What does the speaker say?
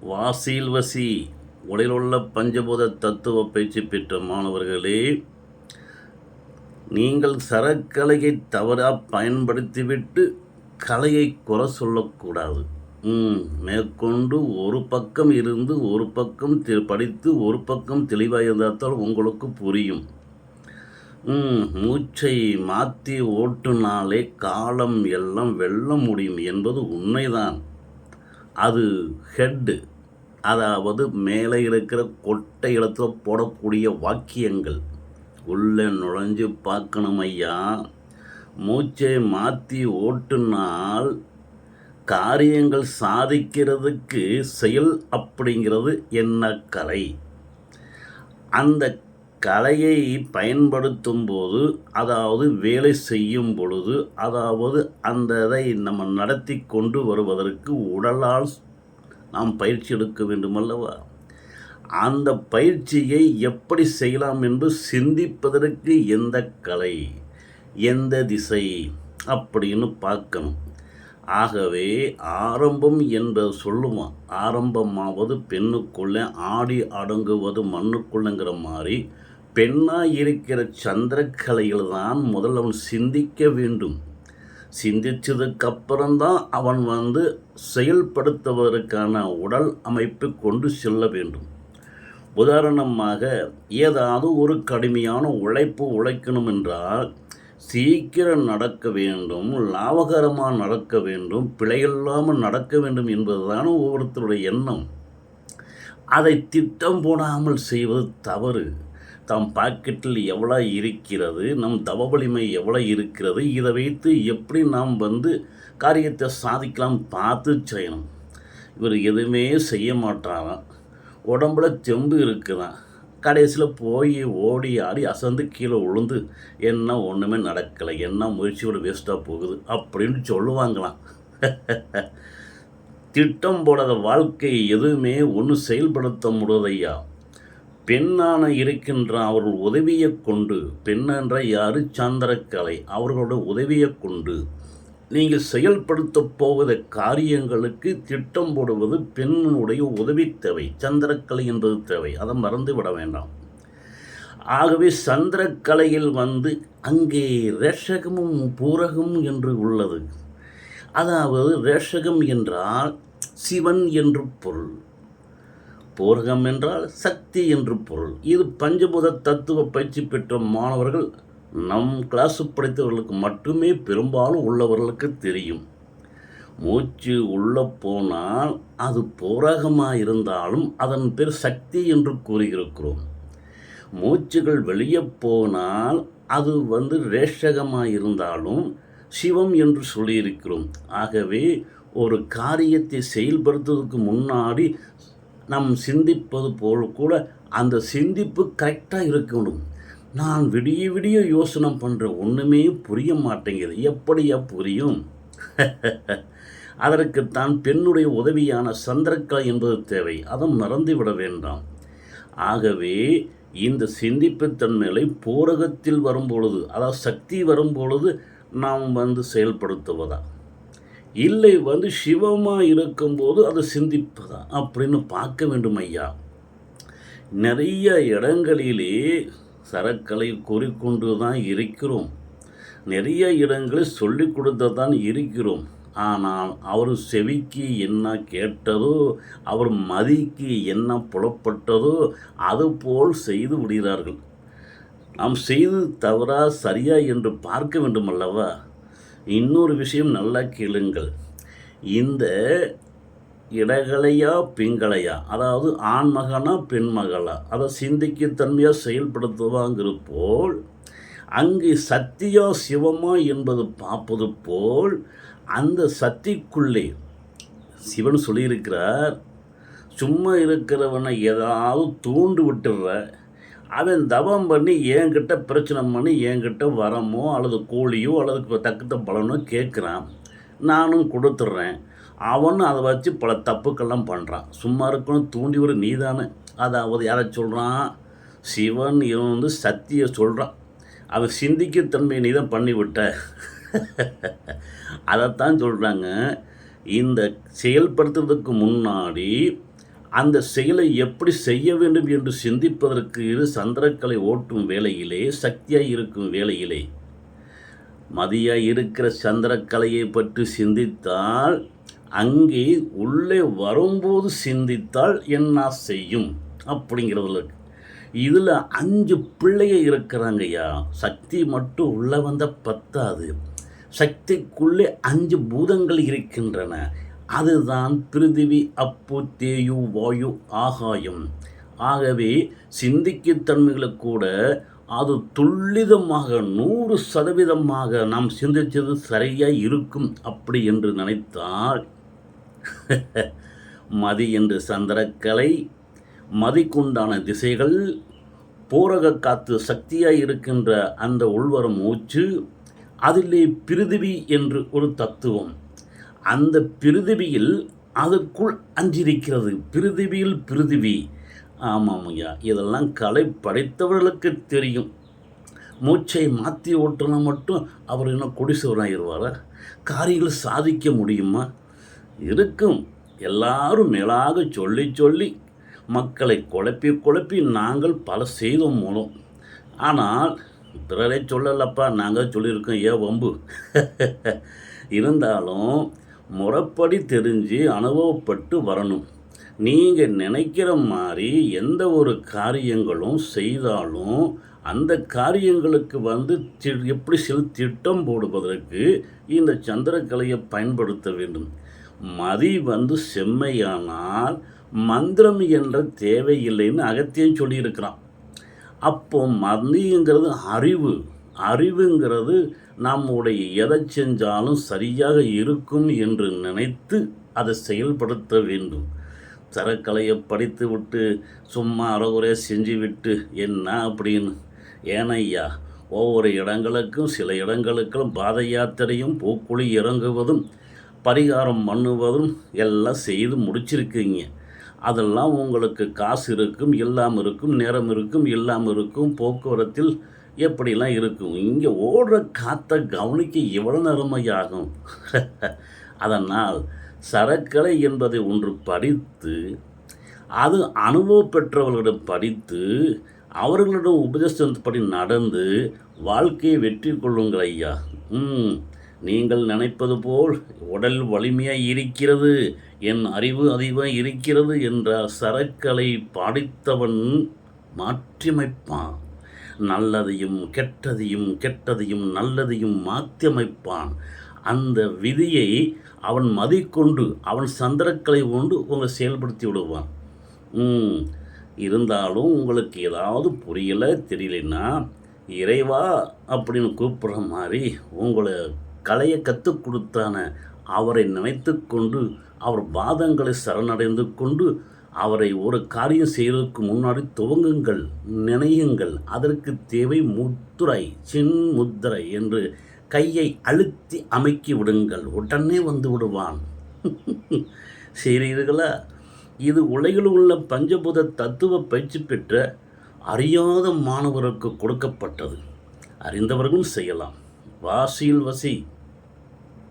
வாசில் வசி உடலுள்ள பஞ்சபூத தத்துவ பயிற்சி பெற்ற மாணவர்களே நீங்கள் சரக்கலையை தவறாக பயன்படுத்திவிட்டு கலையை குறை சொல்லக்கூடாது. மேற்கொண்டு ஒரு பக்கம் இருந்து ஒரு பக்கம் படித்து ஒரு பக்கம் தெளிவாக இருந்தால் உங்களுக்கு புரியும். மூச்சை மாற்றி ஓட்டுனாலே காலம் எல்லாம் வெல்ல முடியும் என்பது உண்மைதான். அது ஹெட்டு. அதாவது மேலே இருக்கிற கொட்டை இடத்துல போடக்கூடிய வாக்கியங்கள். உள்ளே நுழைஞ்சு பார்க்கணும் ஐயா. மூச்சை மாற்றி ஓட்டுனால் காரியங்கள் சாதிக்கிறதுக்கு செயல் அப்படிங்கிறது என்ன கலை? அந்த கலையை பயன்படுத்தும் போது அதாவது வேலை செய்யும் பொழுது அதாவது அந்த இதை நம்ம நடத்தி கொண்டு வருவதற்கு உடலால் நாம் பயிற்சி எடுக்க வேண்டுமல்லவா? அந்த பயிற்சியை எப்படி செய்யலாம் என்று சிந்திப்பதற்கு எந்த கலை எந்த திசை அப்படின்னு பார்க்கணும். ஆகவே ஆரம்பம் என்பது சொல்லுவான் ஆரம்பமாவது பெண்ணுக்குள்ளே ஆடி அடங்குவது மண்ணுக்குள்ளங்கிற மாதிரி பெண்ணாக இருக்கிற சந்திரக்கலையில் தான் முதல்ல அவன் சிந்திக்க வேண்டும். சிந்திச்சதுக்கப்புறம்தான் அவன் வந்து செயல்படுத்துவதற்கான உடல் அமைப்பு கொண்டு செல்ல வேண்டும். உதாரணமாக ஏதாவது ஒரு கடுமையான உழைப்பு உழைக்கணும் என்றால் சீக்கிரம் நடக்க வேண்டும் லாபகரமாக நடக்க வேண்டும் பிழையில்லாமல் நடக்க வேண்டும் என்பதுதான் ஒவ்வொருத்தருடைய எண்ணம். அதை திட்டம் போடாமல் செய்வது தவறு. தம் பாக்கெட்டில் எவ்வளோ இருக்கிறது நம் தவ வலிமை எவ்வளோ இருக்கிறது இதை வைத்து எப்படி நாம் வந்து காரியத்தை சாதிக்கலாம் பார்த்து செய்யணும். இவர் எதுவுமே செய்ய மாட்டாராம் உடம்புல தெம்பு இருக்குதான் கடைசியில் போய் ஓடி ஆடி அசந்து கீழே விழுந்து என்ன ஒன்றுமே நடக்கலை என்ன முயற்சியோட வேஸ்ட்டாக போகுது அப்படின்னு சொல்லுவாங்களாம். திட்டம் போடாத வாழ்க்கை எதுவுமே ஒன்றும் செயல்படுத்த முடியாதையா பெண்ணான இருக்கின்ற அவர்கள் உதவியை கொண்டு பெண் என்ற யாரு? சந்திரக்கலை அவர்களோட உதவியை கொண்டு நீங்கள் செயல்படுத்த போவத காரியங்களுக்கு திட்டம் போடுவது பெண்ணுடைய உதவி தேவை. சந்திரக்கலை என்பது தேவை. அதை மறந்து விட வேண்டாம். ஆகவே சந்திரக்கலையில் வந்து அங்கே ரேஷகமும் பூரகம் என்று உள்ளது. அதாவது ரேஷகம் என்றால் சிவன் என்று பொருள். பூரகம் என்றால் சக்தி என்று பொருள். இது பஞ்சபூத தத்துவ பயிற்சி பெற்ற மாணவர்கள் நம் கிளாஸ் படித்தவர்களுக்கு மட்டுமே பெரும்பாலும் உள்ளவர்களுக்கு தெரியும். மூச்சு உள்ளே போனால் அது பூரகமாக இருந்தாலும் அதன் பேர் சக்தி என்று கூறியிருக்கிறோம். மூச்சுகள் வெளியே போனால் அது வந்து ரேஷகமாக இருந்தாலும் சிவம் என்று சொல்லியிருக்கிறோம். ஆகவே ஒரு காரியத்தை செயல்படுத்துவதற்கு முன்னாடி நாம் சிந்திப்பது போல் கூட அந்த சிந்திப்பு கரெக்டாக இருக்கணும் நான் விடிய விடிய யோசனை பண்ணுற ஒன்றுமே புரிய மாட்டேங்குது. எப்படியா புரியும்? அதற்குத்தான் பெண்ணுடைய உதவியான சந்திரக்கலை என்பது தேவை. அதை மறந்துவிட வேண்டாம். ஆகவே இந்த சிந்திப்புத்தன்மைகளை பூரகத்தில் வரும்பொழுது அதாவது சக்தி வரும்பொழுது நாம் வந்து செயல்படுத்துவதா? இல்லை வந்து சிவமாக இருக்கும்போது அதை சிந்திப்பதா? அப்படின்னு பார்க்க வேண்டும் ஐயா. நிறைய இடங்களிலே சரக்கலை கூறிக்கொண்டு தான் இருக்கிறோம். நிறைய இடங்களில் சொல்லி கொடுத்து தான் இருக்கிறோம். ஆனால் அவர் செவிக்கு என்ன கேட்டதோ அவர் மதிக்கு என்ன புலப்பட்டதோ அதுபோல் செய்து விடுகிறார்கள். நாம் செய்து தவறா சரியா என்று பார்க்க வேண்டும் அல்லவா இன்னொரு விஷயம் நல்லா கேளுங்கள். இந்த இடகலையா பெண்களையா அதாவது ஆண் மகனா பெண் மகளா? அதை சிந்திக்க தன்மையாக செயல்படுத்துவாங்கிற போல் அங்கே சத்தியா சிவமா என்பது பார்ப்பது போல் அந்த சக்திக்குள்ளே சிவன் சொல்லியிருக்கிறார் சும்மா இருக்கிறவனை ஏதாவது தூண்டு விட்டுடுற அவன் தவம் பண்ணி என்கிட்ட பிரச்சனை பண்ணி என்கிட்ட வரமோ அல்லது கோழியோ அல்லது தக்கத்த பலனோ கேட்குறான். நானும் கொடுத்துட்றேன். அவனும் அதை வச்சு பல தப்புக்கெல்லாம் பண்ணுறான் சும்மா இருக்கணும் தூண்டி ஒரு நீதானே. அதாவது யாரை சொல்கிறான் சிவன் இவன் வந்து சக்தியை சொல்கிறான் அவன் சிந்திக்க தன்மையை நீ தான் பண்ணிவிட்ட. அதைத்தான் சொல்கிறாங்க இந்த செயல்படுத்துறதுக்கு முன்னாடி அந்த செயலை எப்படி செய்ய வேண்டும் என்று சிந்திப்பதற்கு இது சந்திரக்கலை ஓட்டும் வேளையிலே சக்தியாய் இருக்கும் வேளையிலே மதியாய் இருக்கிற சந்திரக்கலையை பற்றி சிந்தித்தால் அங்கே உள்ளே வரும்போது சிந்தித்தால் என்ன செய்யும் அப்படிங்கிறதுல இதில் அஞ்சு பிள்ளைய இருக்கிறாங்க ஐயா. சக்தி மட்டும் உள்ளே வந்தால் பத்தாது. சக்திக்குள்ளே அஞ்சு பூதங்கள் இருக்கின்றன. அதுதான் பிருதிவி அப்பு தேயு வாயு ஆகாயம். ஆகவே சிந்திக்குத்தன்மைகளை கூட அது துல்லிதமாக நூறு சதவீதமாக நாம் சிந்தித்தது சரியாக இருக்கும் அப்படி என்று நினைத்தால் மதி என்று சந்திரக்கலை மதிக்குண்டான திசைகள் போரக காத்து சக்தியாக இருக்கின்ற அந்த உள்வரும் மூச்சு அதிலே பிரிதிவி என்று ஒரு தத்துவம். அந்த பிரிதிவியில் அதுக்குள் அஞ்சிருக்கிறது பிரிதிவியில் பிரிதிவி. ஆமாம் ஐயா இதெல்லாம் கலை படைத்தவர்களுக்கு தெரியும். மூச்சை மாற்றி ஓட்டினா மட்டும் அவர் என்ன கொடிசவராகிடுவாரா காரியங்கள் சாதிக்க முடியுமா? இருக்கும். எல்லாரும் மேலாக சொல்லி சொல்லி மக்களை குழப்பி குழப்பி நாங்கள் பல செய்தோம் மூலம். ஆனால் பிறரை சொல்லலப்பா நாங்கள் சொல்லியிருக்கோம் ஏன் வம்பு? இருந்தாலும் முறைப்படி தெரிஞ்சு அனுபவப்பட்டு வரணும். நீங்கள் நினைக்கிற மாதிரி எந்த ஒரு காரியங்களும் செய்தாலும் அந்த காரியங்களுக்கு வந்து எப்படி சில திட்டம் போடுவதற்கு இந்த சந்திரக்கலையை பயன்படுத்த வேண்டும். மதி வந்து செம்மையானால் மந்திரம் என்ற தேவையில்லைன்னு அகத்தியம் சொல்லியிருக்கிறான். அப்போ மதிங்கிறது அறிவு. அறிவுங்கிறது நம்முடைய எதை செஞ்சாலும் சரியாக இருக்கும் என்று நினைத்து அதை செயல்படுத்த வேண்டும். தரக்கலையை படித்து விட்டு சும்மா அறகுறைய செஞ்சு விட்டு என்ன அப்படின்னு? ஏனையா ஒவ்வொரு இடங்களுக்கும் சில இடங்களுக்கும் பாத யாத்திரையும் பூக்குழி இறங்குவதும் பரிகாரம் பண்ணுவதும் எல்லாம் செய்து முடிச்சிருக்கீங்க. அதெல்லாம் உங்களுக்கு காசு இருக்கும் இல்லாமல் இருக்கும் நேரம் இருக்கும் இல்லாமல் இருக்கும் போக்குவரத்தில் எப்படிலாம் இருக்கும்? இங்கே ஓடுற காற்றை கவனிக்க எவ்வளோ நேரமையாகும் அதனால் சரக்கலை என்பதை ஒன்று படித்து அது அனுபவம் பெற்றவர்களிடம் படித்து அவர்களிடம் உபதேசப்படி நடந்து வாழ்க்கையை வெற்றி கொள்ளுங்கள் ஐயா. ம் நீங்கள் நினைப்பது போல் உடல் வலிமையாக இருக்கிறது என் அறிவு அதிகமாக இருக்கிறது என்ற சரக்கலை பாடித்தவன் மாற்றியமைப்பான். நல்லதையும் கெட்டதையும் கெட்டதையும் நல்லதையும் மாற்றியமைப்பான் அந்த விதியை அவன் மதிக்கொண்டு அவன் சந்திரக்கலை கொண்டு உங்களை செயல்படுத்தி விடுவான். ம், இருந்தாலும் உங்களுக்கு ஏதாவது புரியலை தெரியலன்னா இறைவா அப்படின்னு கூப்பிட்ற மாதிரி உங்களை கலையை கற்றுக் கொடுத்தான அவரை நினைத்து கொண்டு அவர் பாதங்களை சரணடைந்து கொண்டு அவரை ஒரு காரியம் செய்வதற்கு முன்னாடி துவங்குங்கள் நினையுங்கள். அதற்கு தேவை முத்துரை சின் முத்திரை என்று கையை அழுத்தி அமைக்கி விடுங்கள். உடனே வந்து விடுவான். செய்கிறீர்களா? இது உலகில் உள்ள பஞ்சபூத தத்துவ பயிற்சி பெற்ற அறியாத மாணவருக்கு கொடுக்கப்பட்டது. அறிந்தவர்களும் செய்யலாம். வாசியில் வசி.